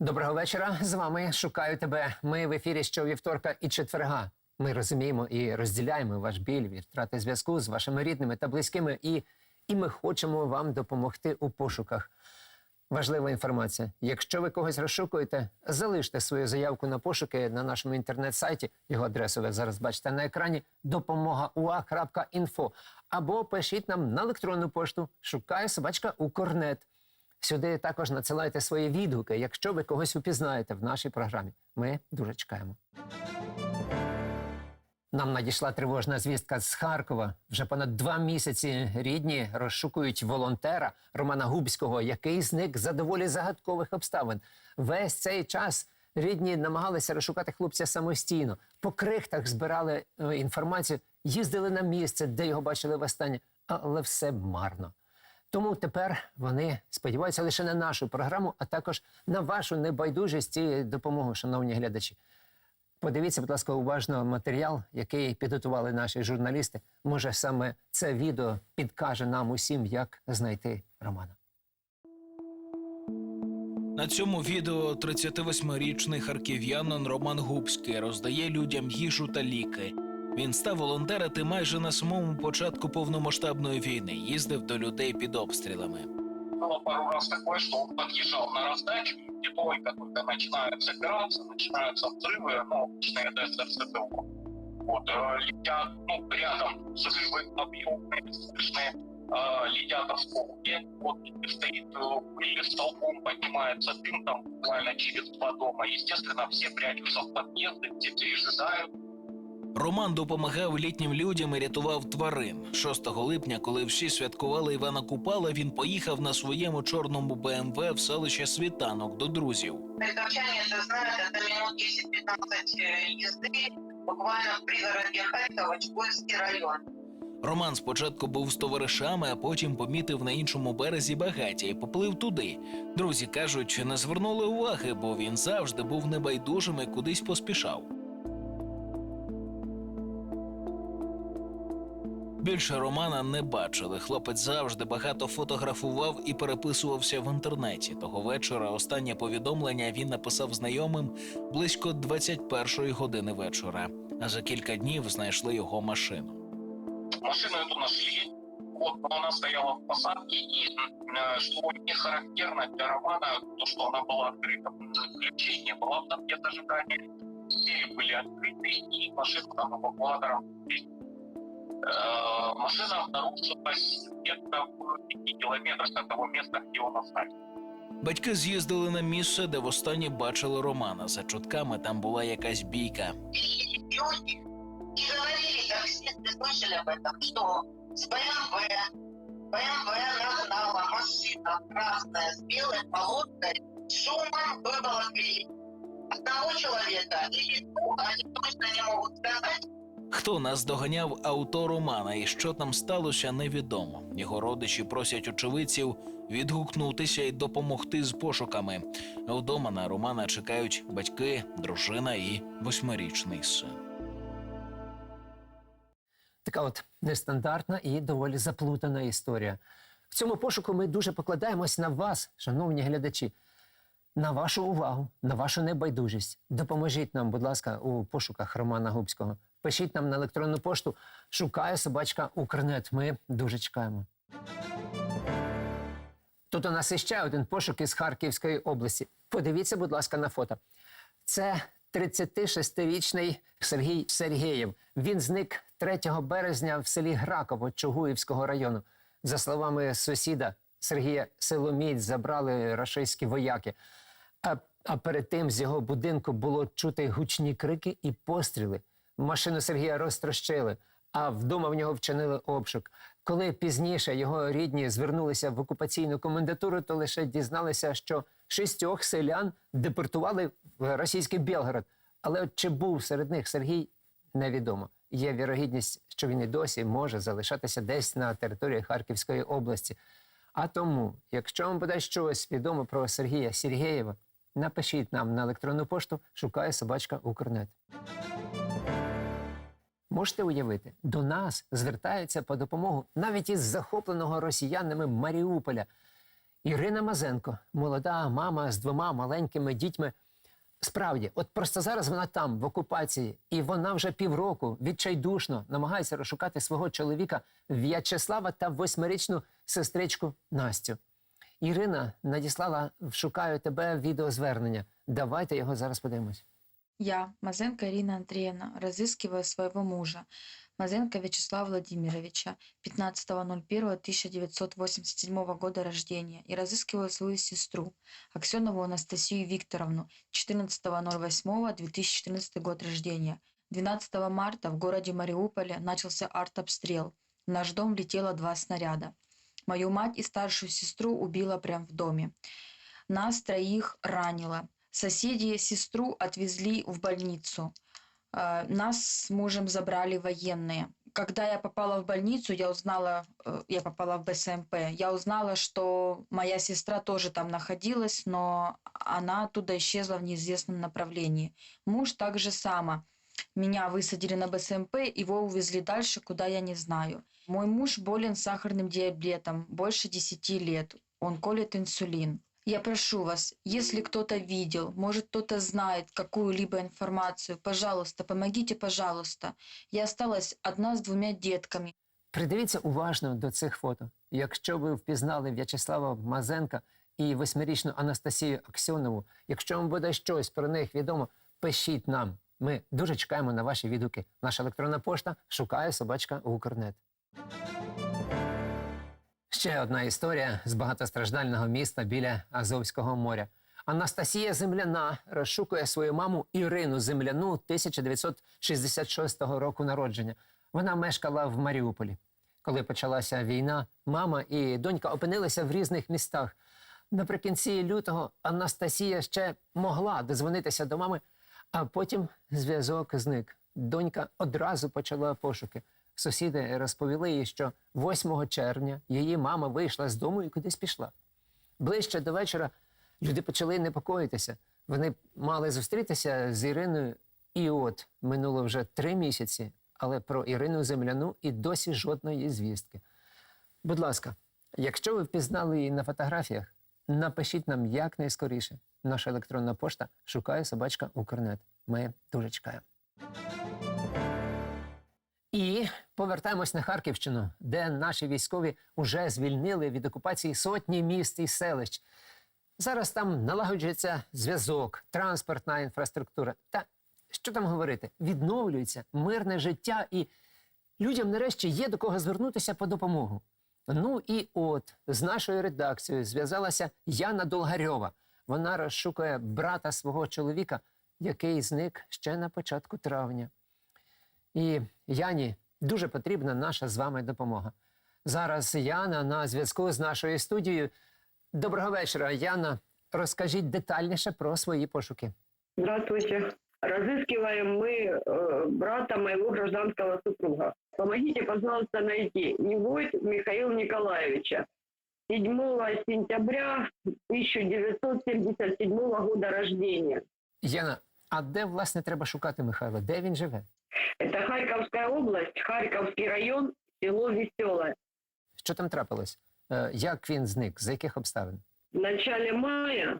Доброго вечора. З вами шукаю тебе. Ми в ефірі щовівторка і четверга. Ми розуміємо і розділяємо ваш біль від втрати зв'язку з вашими рідними та близькими, і, і ми хочемо вам допомогти у пошуках. Важлива інформація. Якщо ви когось розшукуєте, залиште свою заявку на пошуки на нашому інтернет-сайті. Його адресу ви зараз бачите на екрані допомогауа.інфо або пишіть нам на електронну пошту шукає собачка Укрнет. Сюди також надсилайте свої відгуки, якщо ви когось упізнаєте в нашій програмі. Ми дуже чекаємо. Нам надійшла тривожна звістка з Харкова. Вже понад два місяці рідні розшукують волонтера Романа Губського, який зник за доволі загадкових обставин. Весь цей час рідні намагалися розшукати хлопця самостійно. По крихтах збирали е, інформацію, їздили на місце, де його бачили востаннє, але все марно. Тому тепер вони сподіваються лише на нашу програму, а також на вашу небайдужість і допомогу, шановні глядачі. Подивіться, будь ласка, уважно матеріал, який підготували наші журналісти. Може, саме це відео підкаже нам усім, як знайти Романа. На цьому відео 38-річний харків'янин Роман Губський роздає людям їжу та ліки. Він став волонтерити майже на самому початку повномасштабної війни, їздив до людей під обстрілами. было пару раз такое, что он подъезжал на раздачу, где только-только начинаются операции, начинаются взрывы, ну, обычные ДСРСТУ. Вот, э, летят, ну, рядом взрывы объемные, слышны, э, летят осколки, вот, и стоит э, пыль столбом, поднимается дым там буквально через два дома. Естественно, все прячутся в подъезды, все пережидают, Роман допомагав літнім людям і рятував тварин. 6 липня, коли всі святкували Івана Купала, він поїхав на своєму чорному БМВ в селище Світанок до друзів. Харьковчане это знают, это минут 10-15 езды, буквально в пригороде Харькова, Чугуевский район. Роман спочатку був з товаришами, а потім помітив на іншому березі багаття і поплив туди. Друзі кажуть, не звернули уваги, бо він завжди був небайдужим і кудись поспішав. Більше Романа не бачили. Хлопець завжди багато фотографував і переписувався в інтернеті. Того вечора останнє повідомлення він написав знайомим близько 21-ї години вечора. А за кілька днів знайшли його машину. Машину эту нашли, вот она стояла в посадке, и э, что не характерно для Романа, то, что она была открыта, ключей не было в замке зажигания, двери были открыты, и машина там эвакуатором. Э, Машина обнаружилась где-то в 5 километрах от того места, где он оставил. Батьки з'їздили на місце, де востаннє бачили Романа. За чутками там була якась бійка. И люди и говорили, таксисты слышали об этом, что с БМВ, БМВ нагнала машина красная с белой полоской, с шумом выволокли одного человека или двух, они точно не могут сказать, Хто наздоганяв авто Романа і що там сталося, невідомо. Його родичі просять очевидців відгукнутися і допомогти з пошуками. Вдома на Романа чекають батьки, дружина і восьмирічний син. Така от нестандартна і доволі заплутана історія. В цьому пошуку ми дуже покладаємось на вас, шановні глядачі, на вашу увагу, на вашу небайдужість. Допоможіть нам, будь ласка, у пошуках Романа Губського. Пишіть нам на електронну пошту шукає собачка Укрнет. Ми дуже чекаємо. Тут у нас іще один пошук із Харківської області. Подивіться, будь ласка, на фото. Це 36-річний Сергій Сергєєв. Він зник 3 березня в селі Граково Чугуївського району. За словами сусіда Сергія Силоміць забрали рашистські вояки. А, а перед тим з його будинку було чути гучні крики і постріли. Машину Сергія розтрощили, а вдома в нього вчинили обшук. Коли пізніше його рідні звернулися в окупаційну комендатуру, то лише дізналися, що шістьох селян депортували в російський Білгород. Але от чи був серед них Сергій, невідомо. Є вірогідність, що він і досі може залишатися десь на території Харківської області. А тому, якщо вам буде щось відомо про Сергія Сергєєва, напишіть нам на електронну пошту шукає собачка Укрнет. Можете уявити, до нас звертаються по допомогу навіть із захопленого росіянами Маріуполя. Ірина Мазенко, молода мама з двома маленькими дітьми. Справді, от просто зараз вона там, в окупації, і вона вже півроку відчайдушно намагається розшукати свого чоловіка В'ячеслава та восьмирічну сестричку Настю. Ірина надіслала шукаю тебе відеозвернення. Давайте його зараз подивимось. Я, Мазенко Ирина Андреевна, разыскиваю своего мужа, Мазенко Вячеслава Владимировича, 15.01.1987 года рождения, и разыскиваю свою сестру, Аксенову Анастасию Викторовну, 14.08.2014 год рождения. 12 марта в городе Мариуполе начался артобстрел. В наш дом летело два снаряда. Мою мать и старшую сестру убило прямо в доме. Нас троих ранило. Соседи сестру отвезли в больницу. Э, Нас с мужем забрали военные. Когда я попала в больницу, я узнала, э, я попала в БСМП, я узнала, что моя сестра тоже там находилась, но она оттуда исчезла в неизвестном направлении. Муж так же само. Меня высадили на БСМП, его увезли дальше, куда я не знаю. Мой муж болен сахарным диабетом больше 10 лет. Он колет инсулин. Я прошу вас, если кто-то видел, может кто-то знает какую-либо информацию, пожалуйста, помогите, пожалуйста. Я осталась одна с двумя детками. Придивіться уважно до цих фото. Якщо ви впізнали В'ячеслава Мазенка і восьмирічну Анастасію Аксьонову, якщо вам буде щось про них відомо, пишіть нам. Ми дуже чекаємо на ваші відгуки. Наша електронна пошта шукає собачка Укрнет. Ще одна історія з багатостраждального міста біля Азовського моря. Анастасія Земляна розшукує свою маму Ірину Земляну 1966 року народження. Вона мешкала в Маріуполі. Коли почалася війна, мама і донька опинилися в різних містах. Наприкінці лютого Анастасія ще могла дозвонитися до мами, а потім зв'язок зник. Донька одразу почала пошуки. Сусіди розповіли їй, що 8 червня її мама вийшла з дому і кудись пішла. Ближче до вечора люди почали непокоїтися. Вони мали зустрітися з Іриною, і от минуло вже три місяці, але про Ірину Земляну і досі жодної звістки. Будь ласка, якщо ви впізнали її на фотографіях, напишіть нам якнайскоріше. Наша електронна пошта шукає собачка Укрнет. Ми дуже чекаємо. І повертаємось на Харківщину, де наші військові вже звільнили від окупації сотні міст і селищ. Зараз там налагоджується зв'язок, транспортна інфраструктура. Та що там говорити? Відновлюється мирне життя, і людям нарешті є до кого звернутися по допомогу. Ну і от з нашою редакцією зв'язалася Яна Долгарьова. Вона розшукує брата свого чоловіка, який зник ще на початку травня. І Яні дуже потрібна наша з вами допомога. Зараз Яна на зв'язку з нашою студією. Доброго вечора, Яна. Розкажіть детальніше про свої пошуки. Здравствуйте. Разыскиваем мы э, брата моего гражданского супруга. Помогите, пожалуйста, найти Невойт Михаила Николаевича. 7 сентября 1977 года рождения. Яна, а де власне треба шукати Михайла? Де він живе? Это Харьковская область, Харьковский район, село Веселое. Що там трапилось? Як він зник? За яких обставин? В начале мая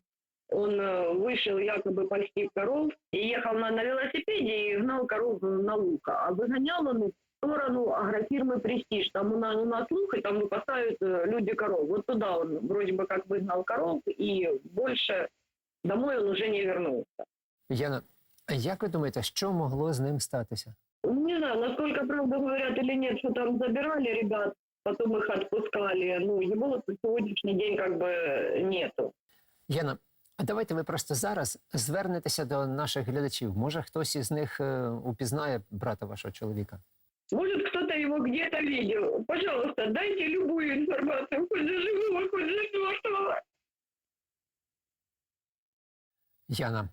он вышел якобы пасти коров и ехал на, на велосипеде и гнал коров на лука. А выгонял он их в сторону агрофирмы «Престиж». Там у нас, у нас лук, и там выпасают э, люди коров. Вот туда он вроде бы как выгнал коров, и больше домой он уже не вернулся. Яна, як ви думаєте, що могло з ним статися? Не знаю, насколько правда говорят или нет, что там забирали ребят, потом их отпускали. Ну, его на сегодняшний день как бы нету. Яна, а давайте ви просто зараз звернетеся до наших глядачів. Може, хтось із них е, упізнає брата вашого чоловіка? Может, кто-то его где-то видел. Пожалуйста, дайте любую информацию, хоть за живого, хоть за мертвого. Яна,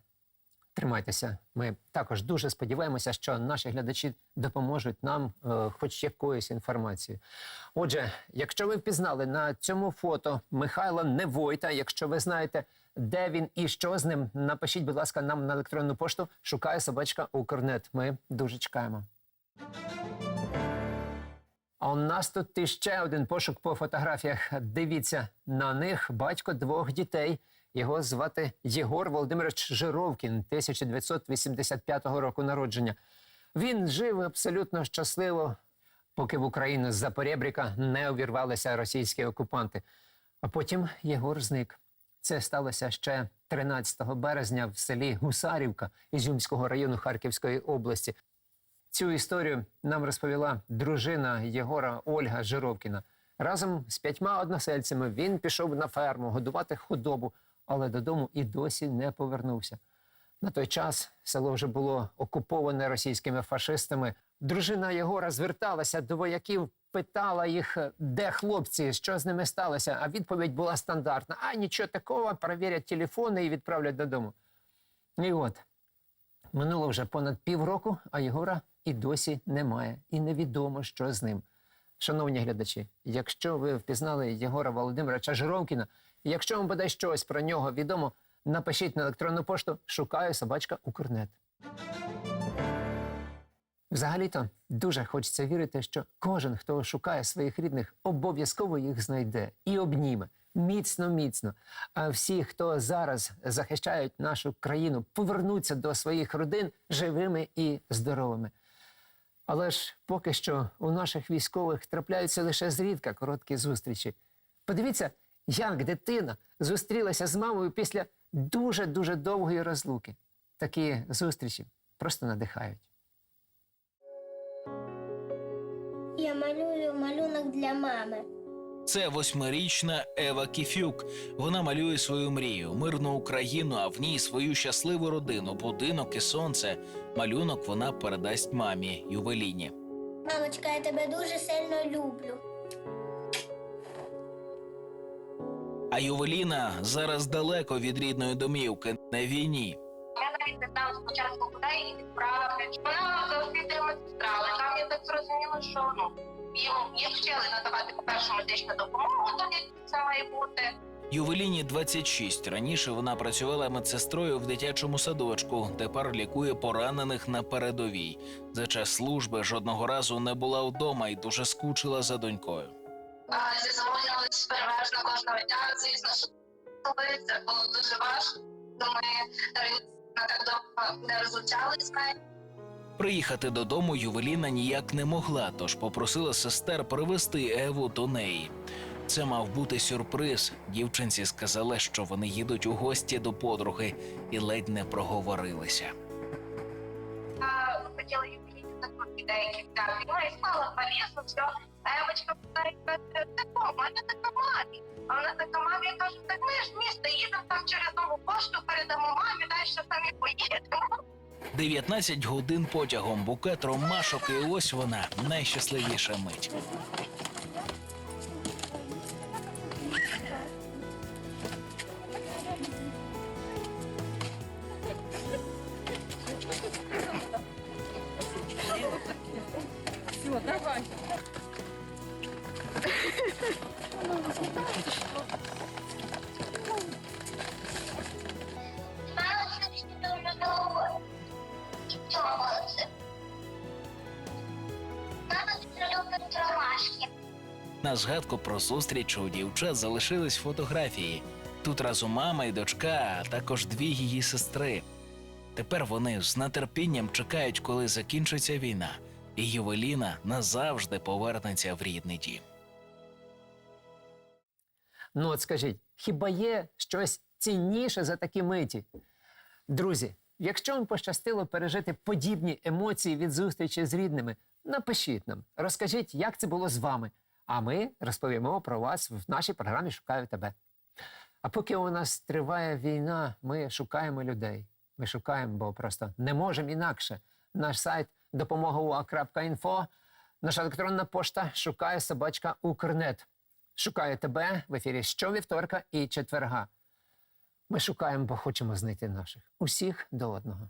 тримайтеся. Ми також дуже сподіваємося, що наші глядачі допоможуть нам е, хоч якоюсь інформацією. Отже, якщо ви впізнали на цьому фото Михайла Невойта, якщо ви знаєте, де він і що з ним, напишіть, будь ласка, нам на електронну пошту шукає собачка Укрнет. Ми дуже чекаємо. А у нас тут і ще один пошук по фотографіях. Дивіться на них батько двох дітей. Його звати Єгор Володимирович Жировкін, 1985 року народження. Він жив абсолютно щасливо, поки в Україну з-за поребріка не увірвалися російські окупанти. А потім Єгор зник. Це сталося ще 13 березня в селі Гусарівка Ізюмського району Харківської області. Цю історію нам розповіла дружина Єгора Ольга Жировкіна. Разом з п'ятьма односельцями він пішов на ферму годувати худобу, але додому і досі не повернувся. На той час село вже було окуповане російськими фашистами. Дружина Єгора зверталася до вояків, питала їх, де хлопці, що з ними сталося. А відповідь була стандартна: а нічого такого, перевірять телефони і відправлять додому. І от минуло вже понад півроку, а Єгора і досі немає, і невідомо, що з ним. Шановні глядачі, якщо ви впізнали Єгора Володимировича Жировкіна, якщо вам буде щось про нього відомо, напишіть на електронну пошту Шукаю собачка Укрнет. Взагалі-то дуже хочеться вірити, що кожен, хто шукає своїх рідних, обов'язково їх знайде і обніме міцно, міцно. А всі, хто зараз захищають нашу країну, повернуться до своїх родин живими і здоровими. Але ж поки що у наших військових трапляються лише зрідка короткі зустрічі. Подивіться, як дитина зустрілася з мамою після дуже дуже довгої розлуки. Такі зустрічі просто надихають. Я малюю малюнок для мами. Це восьмирічна Ева Кіфюк. Вона малює свою мрію, мирну Україну, а в ній свою щасливу родину, будинок і сонце. Малюнок вона передасть мамі Ювеліні. Мамочка, я тебе дуже сильно люблю. А Ювеліна зараз далеко від рідної домівки на війні. Я навіть не знала спочатку, куди її відправити. Вона завжди медсестра, але там я так зрозуміла, що ну їм їм вчили надавати по-перше медичну допомогу, як це має бути. Ювеліні 26. Раніше вона працювала медсестрою в дитячому садочку. Тепер лікує поранених на передовій. За час служби жодного разу не була вдома і дуже скучила за донькою. А зізвонювалися переважно кожного дня. Звісно, що це було дуже важко. Ми навіть на так довго не розлучались з нею. Приїхати додому Ювеліна ніяк не могла, тож попросила сестер привезти Еву до неї. Це мав бути сюрприз. Дівчинці сказали, що вони їдуть у гості до подруги і ледь не проговорилися. Ми хотіли їм такої деякі взяти. Ну і повісу, все. А Евочка питає, тако, мене така мамі. А вона така мамі, кажу, так ми ж місто їдемо там через нову пошту, передамо мамі, далі самі поїдемо. 19 годин потягом, букет ромашок, і ось вона найщасливіша мить. На згадку про зустріч у дівчат залишились фотографії. Тут разом мама і дочка, а також дві її сестри. Тепер вони з нетерпінням чекають, коли закінчиться війна, і Ювеліна назавжди повернеться в рідний дім. Ну от скажіть, хіба є щось цінніше за такі миті? Друзі, якщо вам пощастило пережити подібні емоції від зустрічі з рідними, напишіть нам, розкажіть, як це було з вами. А ми розповімо про вас в нашій програмі Шукаю тебе. А поки у нас триває війна, ми шукаємо людей. Ми шукаємо, бо просто не можемо інакше. Наш сайт допомога.ua.info, наша електронна пошта шукає собачка Укрнет. Шукаю тебе в ефірі щовівторка і четверга. Ми шукаємо, бо хочемо знайти наших. Усіх до одного.